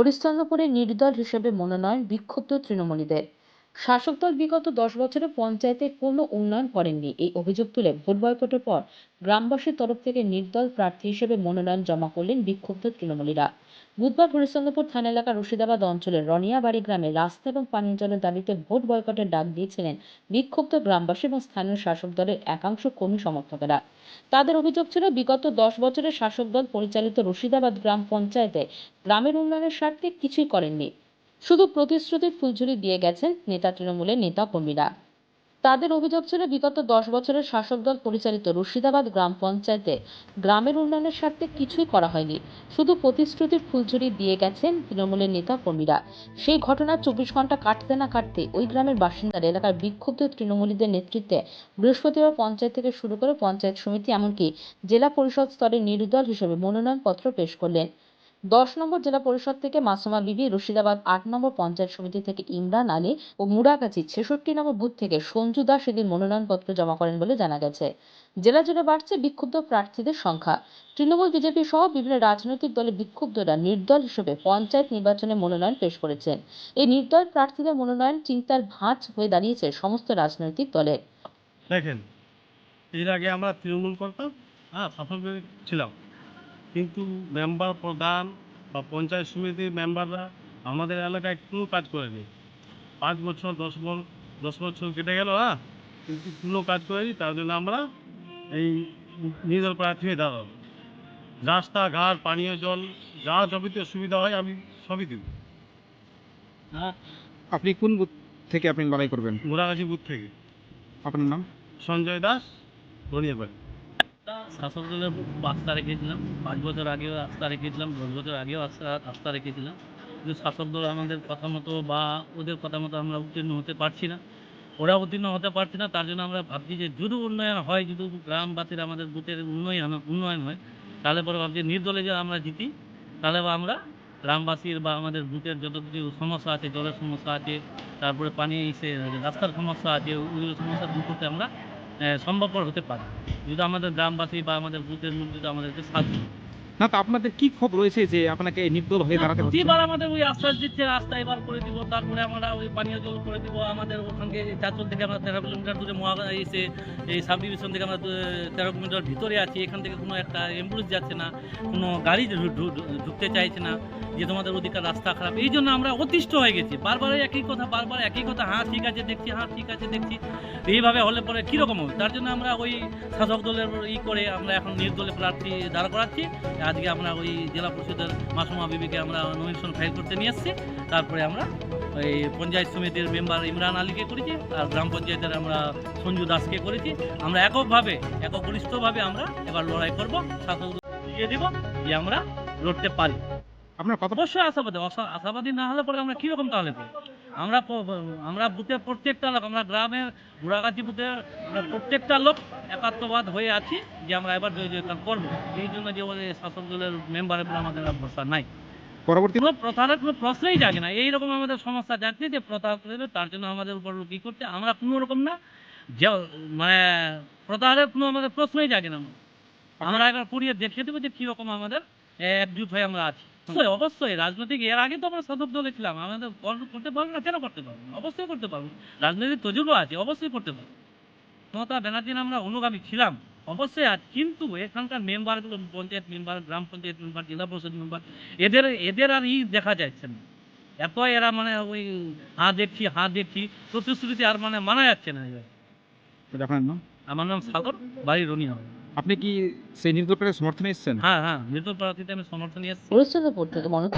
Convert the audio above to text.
হরিশ্চন্দ্রপুরে নির্দল হিসেবে মনোনয়ন বিক্ষুব্ধ তৃণমূলীদের। শাসক দল বিগত দশ বছরে পঞ্চায়েতে কোনো উন্নয়ন করেননি। এই অভিযোগ তুলে ভোট বয়কটের পর গ্রামবাসীর তরফ থেকে নির্দল প্রার্থী হিসেবে মনোনয়ন জমা করলেন বিক্ষুব্ধ তৃণমূলীরা। বুধবার হরিশ্চন্দ্রপুর থানা এলাকার রশিদাবাদ অঞ্চলের রনিয়াবাড়ি গ্রামে রাস্তা এবং পানীয় জলের দাবিতে ভোট বয়কটের ডাক দিয়েছিলেন বিক্ষুব্ধ গ্রামবাসী এবং স্থানীয় শাসক দলের একাংশ কর্মী সমর্থকেরা। তাদের অভিযোগ ছিল, বিগত দশ বছরে শাসক দল পরিচালিত রশিদাবাদ গ্রাম পঞ্চায়েতে গ্রামের উন্নয়নের স্বার্থে কিছুই করেননি। শুধু প্রতিশ্রুতির ফুলঝুরি দিয়ে গেছেন নেতা তৃণমূলের নেতা কর্মীরা তাদের অভিযোগ ছিল, বিগত দশ বছরের শাসক দল পরিচালিত রশিদাবাদ গ্রাম পঞ্চায়েতে গ্রামের উন্নয়নের স্বার্থে কিছুই করা হয়নি। শুধু প্রতিশ্রুতির ফুলঝুরি দিয়ে গেছেন তৃণমূলের নেতা কর্মীরা সেই ঘটনা চব্বিশ ঘণ্টা কাটতে না কাটতে ওই গ্রামের বাসিন্দারা এলাকার বিক্ষুব্ধ তৃণমূলীদের নেতৃত্বে বৃহস্পতিবার পঞ্চায়েত থেকে শুরু করে পঞ্চায়েত সমিতি, এমনকি জেলা পরিষদ স্তরে নির্দল হিসেবে মনোনয়নপত্র পেশ করলেন। দশ নম্বর জেলা পরিষদ থেকে মাসুমা বিবি রশিদাবাদ আট নম্বর পঞ্চায়েত সমিতি থেকে ইমরান আলী ও মুড়াগাছি ছেষট্টি নম্বর বুথ থেকে সঞ্জু দাস এদিন মনোনয়নপত্র জমা করেন বলে জানা গেছে। জেলা জুড়ে বাড়ছে বিক্ষুব্ধ প্রার্থীদের সংখ্যা। তৃণমূল বিজেপি সহ বিভিন্ন রাজনৈতিক দলের বিক্ষুব্ধরা নির্দল হিসেবে পঞ্চায়েত নির্বাচনে মনোনয়ন পেশ করেছেন। এই নির্দল প্রার্থীদের মনোনয়ন চিন্তার ভাঁজ হয়ে দাঁড়িয়েছে সমস্ত রাজনৈতিক দলের। দেখেন, এর আগে আমরা তৃণমূল করতাম হ্যাঁ ছিলাম। কিন্তু মেম্বার প্রধান বা পঞ্চায়েত সমিতির মেম্বাররা আমাদের এলাকায় কোনো কাজ করেনি। পাঁচ বছর দশ বছর দশ বছর কেটে গেল হ্যাঁ? কিন্তু কোনো কাজ করেনি তার জন্য আমরা এই নিজের প্রার্থী হয়ে দাঁড়াবো রাস্তাঘাট পানীয় জল যা যাবতীয় সুবিধা হয় আমি সবই দেব। হ্যাঁ? আপনি কোন বুথ থেকে আপনি লড়াই করবেন? মোরাগাছি বুথ থেকে। আপনার নাম? সঞ্জয় দাস রনিয়াবাড়ি শাসক দলের আস্থা রেখেছিলাম পাঁচ বছর আগেও আস্থা রেখেছিলাম দশ বছর আগেও আস্থা আস্থা রেখেছিলাম কিন্তু শাসক দল আমাদের কথা মতো বা ওদের কথা মতো আমরা উত্তীর্ণ হতে পারছি না। ওরা উত্তীর্ণ হতে পারছে না, তার জন্য আমরা ভাবছি যে যদি উন্নয়ন হয়, যদি গ্রামবাসীর আমাদের বুথের উন্নয়ন উন্নয়ন হয়, তাহলে পরে ভাবছি নির্দলে যে আমরা জিতি, তাহলে আমরা গ্রামবাসীর বা আমাদের বুথের যত কিছু সমস্যা আছে, জলের সমস্যা আছে, তারপরে পানি এসে রাস্তার সমস্যা আছে ওইগুলো সমস্যা দূর করতে আমরা সম্ভবপর হতে পারে যদি আমাদের গ্রামবাসী বা আমাদের বুথের মধ্যে যদি আমাদেরকে সাথ। না, তো আপনাদের কি ক্ষোভ রয়েছে যে আপনাকে নির্দল হয়ে দাঁড়াতে হচ্ছে? প্রতিবার আমাদের ওই আশ্বাস দিচ্ছে, রাস্তা এবার করে দিব, তারপরে আমরা ওই পানীয় জল করে দিব। আমাদের ওখানকে চাঁচল থেকে আমরা তেরো কিলোমিটার দূরে মহাগা এসে এই সাব ডিভিশন থেকে আমরা তেরো কিলোমিটার ভিতরে আছি। এখান থেকে কোনো একটা অ্যাম্বুলেন্স যাচ্ছে না, কোনো গাড়ি ঢুকতে চাইছে না, যে তোমাদের ওদিকে রাস্তা খারাপ। এই জন্য আমরা অতিষ্ঠ হয়ে গেছি। বারবার একই কথা, বারবার একই কথা হ্যাঁ ঠিক আছে দেখছি হ্যাঁ ঠিক আছে দেখছি। এইভাবে হলে পরে কীরকম হবে? তার জন্য আমরা ওই শাসক দলের ই করে আমরা এখন নির্দলীয় প্রার্থী দাঁড় করাচ্ছি। আজকে আমরা ওই জেলা পরিষদের মাসুমা বিবিকে আমরা নমিনেশন ফাইল করতে নিয়ে এসেছি। তারপরে আমরা ওই পঞ্চায়েত সমিতির মেম্বার ইমরান আলীকে করেছি আর গ্রাম পঞ্চায়েতের আমরা সঞ্জু দাসকে করেছি। আমরা এককভাবে একগরিষ্ঠভাবে আমরা এবার লড়াই করব শাসক দিয়ে দিব যে আমরা লড়তে পারি। আপনার কত অবশ্যই আশাবাদী আশা- আশাবাদী না হলে পরে আমরা কীরকম তাহলে? আমরা আমরা বুথের প্রত্যেকটা লোক আমরা গ্রামের বুড়াগাছি বুথের প্রত্যেকটা লোক একাত্মবাদ হয়ে আছি যে আমরা এবার জয় জয়কার করব। এই জন্য যে ওই শাসক দলের মেম্বারের উপর আমাদের ভরসা নাই। পরবর্তী কোনো প্রতারের কোনো প্রশ্নই জাগে না। এইরকম আমাদের সমস্যা যাচ্ছে যে দেবে তার জন্য আমাদের উপর কী করতে আমরা কোনো রকম না। যে মানে প্রতারের কোনো আমাদের প্রশ্নই জাগে না। আমরা একবার পুড়িয়ে দেখে দেবো যে কীরকম আমাদের একজুট হয়ে আমরা আছি। অবশ্যই অবশ্যই রাজনৈতিক এর আগে তো আমরা শাসক দলে ছিলাম। আমাদের করতে পারব না কেন করতে পারব অবশ্যই করতে পারব। রাজনৈতিক তজুর্বা আছে অবশ্যই করতে পারব। মমতা ব্যানার্জির আমরা অনুগামী ছিলাম। অবশ্যই আর কিন্তু এখানকার মেম্বারগুলো পঞ্চায়েত মেম্বার গ্রাম পঞ্চায়েত মেম্বার জেলা পরিষদ মেম্বার এদের এদের আর ই দেখা যাচ্ছে না। এত এরা মানে ওই হা দেখছি হা দেখছি প্রতিশ্রুতি আর মানে মানা যাচ্ছে না। আপনার নাম? আমার নাম সাগর বাড়ি রনিয়া। আপনি কি সেই নির্দল প্রার্থীর সমর্থনে এসেছেন? হ্যাঁ হ্যাঁ মৃত প্রার্থীতে আমি সমর্থন এসেছি। হরিশ্চন্দ্রপুর থেকে মনোজ।